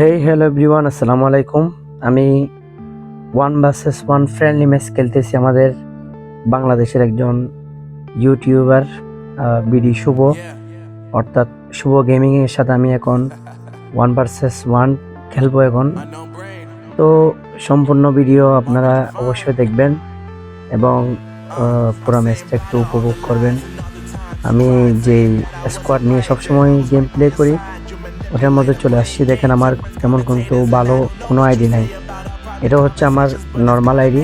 Hey hello everyone আসসালামু আলাইকুম আমি one versus one friendly match খেলতেছি আমাদের বাংলাদেশের একজন ইউটিউবার বিডি শুভ। অর্থাৎ শুভ গেমিং এর সাথে আমি এখন ওয়ান ভার্সেস ওয়ান খেলব এখন। তো সম্পূর্ণ ভিডিও আপনারা অবশ্যই দেখবেন এবং পুরো ম্যাচটা একটু উপভোগ করবেন। আমি যে স্কোয়াড নিয়ে সবসময় গেম প্লে করি ওটার মধ্যে চলে আসছি। দেখেন আমার তেমন কিন্তু ভালো কোনো আইডি নাই। এটা হচ্ছে আমার নর্মাল আইডি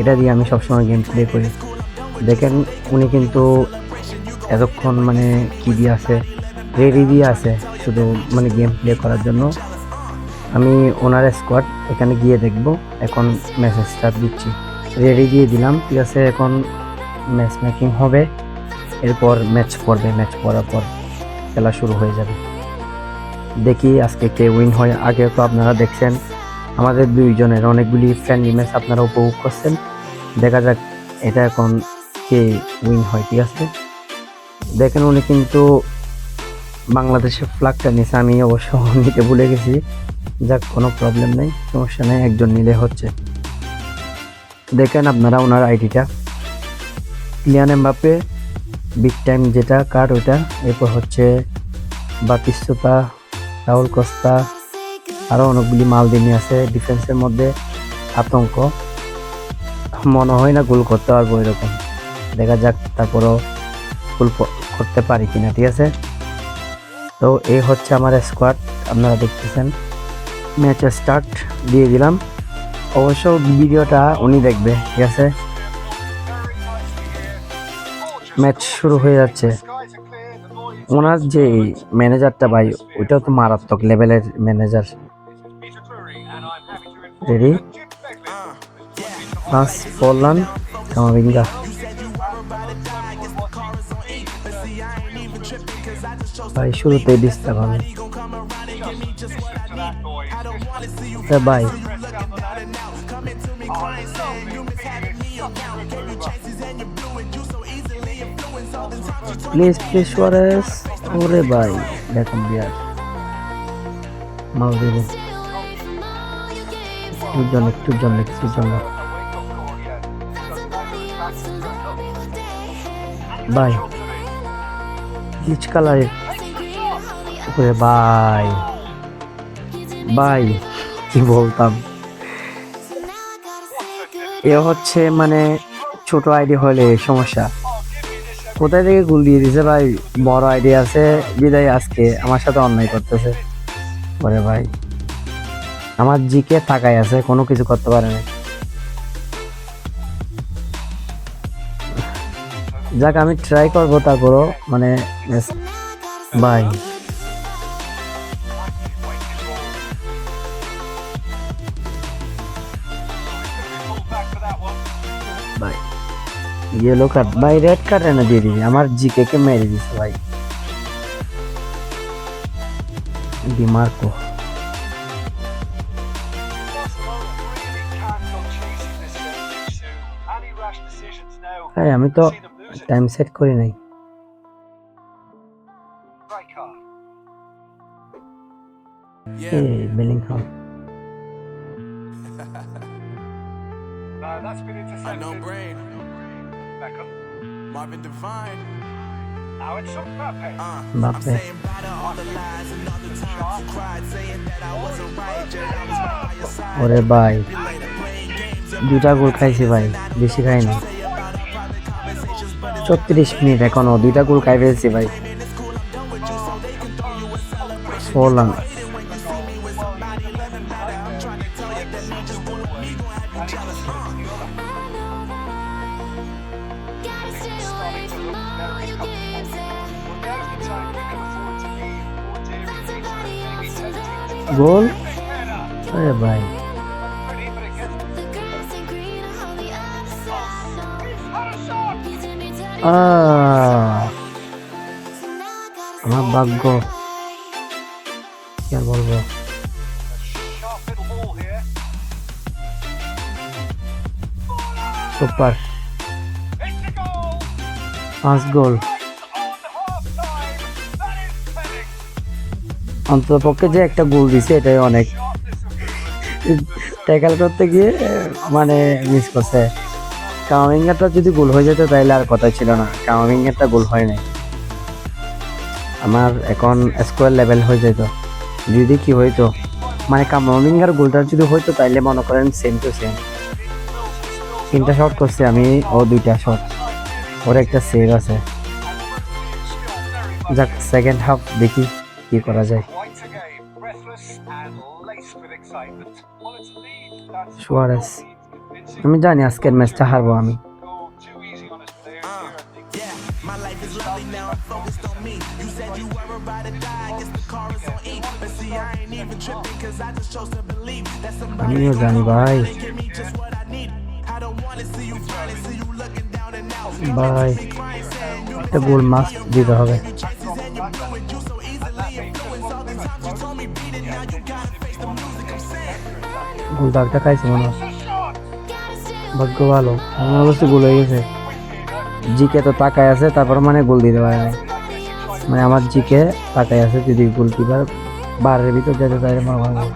এটা দিয়ে আমি সবসময় গেম প্লে করি। দেখেন উনি কিন্তু এতক্ষণ মানে কি দিয়ে আছে? রেডি দিয়ে আছে শুধু মানে গেম প্লে করার জন্য। আমি ওনার স্কোয়াড এখানে গিয়ে দেখব। এখন মেসেজ স্টার্ট দিচ্ছি। রেডি দিয়ে দিলাম। ঠিক আছে, এখন ম্যাচ মেকিং হবে। এরপর ম্যাচ পড়বে ম্যাচ পড়ার পর খেলা শুরু হয়ে যাবে। দেখি আজকে কে উইন হয়। আগে তো আপনারা দেখছেন, আমাদের দুইজনের অনেকগুলি ফ্রেন্ডলি ম্যাচ আপনারা উপভোগ করছেন। দেখা যাক এটা এখন কে উইন হয়, ঠিক আছে? দেখেন উনি কিন্তু বাংলাদেশের ফ্ল্যাগটা নিয়েছে, আমি অবশ্য নিতে ভুলে গেছি। যাক, কোনো প্রবলেম নেই, সমস্যা নেই, একজন নিলে হচ্ছে। দেখেন আপনারা ওনার আইডিটা ক্লিয়ান এমবাপে বিগ টাইম যেটা কার্ড ওইটা। এরপর হচ্ছে বাতিস্তুতা রাহুল কস্তা আরও অনেকগুলি মালদিনী আছে ডিফেন্সের মধ্যে আতঙ্ক। মনে হয় না গোল করতে পারব এরকম। দেখা যাক তারপরও গোল করতে পারি কিনা, ঠিক আছে? তো এই হচ্ছে আমার স্কোয়াড আপনারা দেখতেছেন। ম্যাচ স্টার্ট দিয়ে দিলাম। অবশ্য ভিডিওটা উনি দেখবে, ঠিক আছে? ম্যাচ শুরু হয়ে যাচ্ছে। ওনার যে ম্যানেজারটা ভাই, ওইটাও তো মারাত্মক লেভেলের ম্যানেজার রেডি পাঁচ ফরলান কামাবিঙ্গা ভাই, শুরুতেই ডিস্টার্ব হবে। ভাই প্লিজ প্লিজ, সুয়ারেস। ওরে ভাই, দেখুন বিয়ার মাল দিলেন একটুর জন্য একটুর জন্য একটুর জন্য ভাই পিচ কালারের ওরে ভাই। ভাই, কি বলতাম? এ হচ্ছে মানে ছোট আইডি হলে সমস্যা। কোথায় থেকে গুল দিয়ে দিছে ভাই? বড় আইডিয়া আছে, বিদায় আজকে। আমার সাথে অন্যায় করতেছে। পরে ভাই। আমার জিকে থাকাই আছে, কোনো কিছু করতে পারে না যাক, আমি ট্রাই করব তারপরও মানে ভাই ইয়েলো কার্ড ভাই রেড কার্ড এনে দিয়ে দিবি। আমার জিকে কে মেরে দিছে ভাই। ডিমার্কো ভাই আমি তো টাইম সেট করি নাই। Bellingham I know brain. Marvin Devine. Uh, বাপরে saying bye to all the lies and all the times you cried, saying that I wasn't right, yet I was right by your side. ওরে ভাই দুটা গোল খাইছি ভাই বেশি খাই না ছত্রিশ মিনিট এখনও দুইটা গোল খাই ফেলছি ভাই ফোরলাম গোল আরে ভাই আহ, আমার ভাগ্য কি আর বলব সুপার পাঁচ গোল অন্তত পক্ষে যে একটা গোল দিছে, এটাই অনেক। ট্যাকেল করতে গিয়ে মানে মিস করছে। কামিংয়েরটা যদি গোল হয়ে যেত তাহলে আর কথা ছিল না। কামিংয়েরটা গোল হয় নাই। আমার এখন স্কোয়ার লেভেল হয়ে যেত। যদি কি হইতো মানে কামিংয়ের গোলটা যদি হইতো, তাইলে মনে করেন সেম টু সেম তিনটা শট করছে আমি, ও দুইটা শট ওর একটা সেভ আছে। যাক সেকেন্ড হাফ দেখি কি করা যায়। Convincing. আমি জানি আজকের ম্যাচটা হারবো আমি E. আমিও জানি ভাই can give me just what I দাগটা খাইছে মনে হয়। ভাগ্য ভালো। আমার অবশ্য গোল হয়ে গেছে। জিকে তো তাকায় আছে, তারপর মানে গোল দিতে পারে না মানে আমার জিকে তাকায় আছে যদি গোলকিপার বারের ভিতর যেতে তাহলে মনে হয়।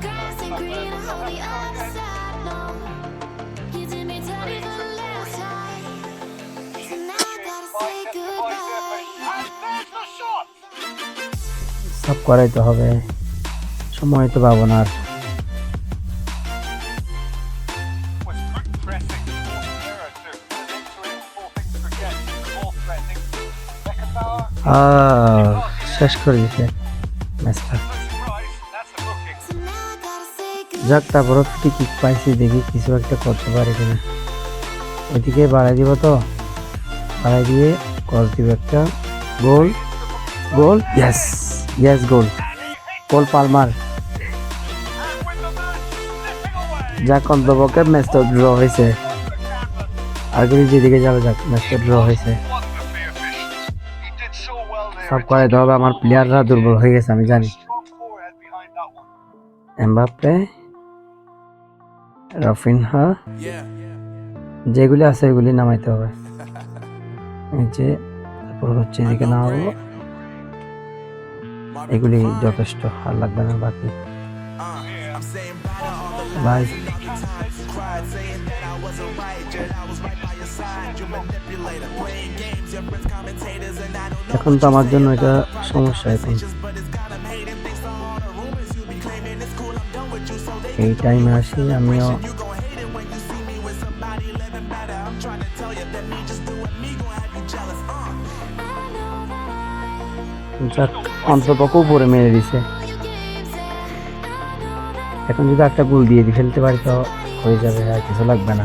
সব করাইতে হবে। সময় তো পাবো না আর। শেষ করে দিছে। ম্যাচটা. যাক, তারপরও ফ্রি কিক পাইছি, দেখি কিছু একটা করতে পারি কিনা। ওইদিকে বাড়াই দিব তো। বাড়াই দিয়ে ক্রস দিব একটা। Goal. Goal? Yes yes goal. Goal Palmer. যাক, অন্তপক্ষে ম্যাচটা ড্র হয়েছে। কিন্তু যেদিকে যাবে, যাক, ম্যাচটা ড্র হয়েছে। সব করাইতে হবে আমার প্লেয়াররা দুর্বল হয়ে গেছে আমি জানি। এমবাপ্পে রাফিনহা যেগুলি আছে এগুলি নামাইতে হবে। যে তারপর হচ্ছে এদিকে নামাবো। এগুলি যথেষ্ট আর লাগবে না বাকি। ভাই এখন তো আমার জন্য এটা সমস্যা এখন। এই টাইমে আসি, আমিও মেরে দিছে। এখন যদি একটা গুল দিয়ে দিয়ে ফেলতে পারি তো হয়ে যাবে, আর কিছু লাগবে না।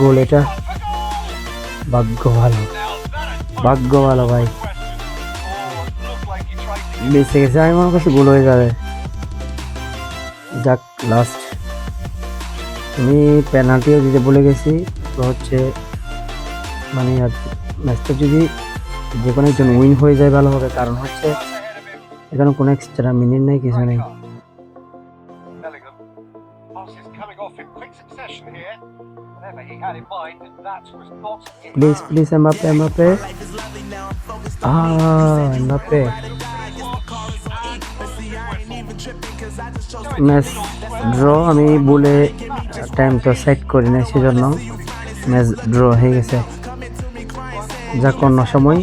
গোল, এটা ভাগ্য ভালো। ভাগ্য ভালো ভাই। বেঁচে গেছে, আমি মনে করছি গোল হয়ে যাবে। যাক লাস্ট আমি পেনাল্টিও দিতে বলে গেছি, তো হচ্ছে মানে ম্যাচটা যদি যে কোনো একজন উইন হয়ে যায় ভালো হবে কারণ হচ্ছে. এখানে কোনো এক্সট্রা মিনিট নেই, কিছু নেই। Please, please Mbappe Mbappe ah Mbappe match draw আমি বলে টাইমটা সেট করি না সেজন্য ম্যাচ ড্র হয়ে গেছে যাক অন্য সময়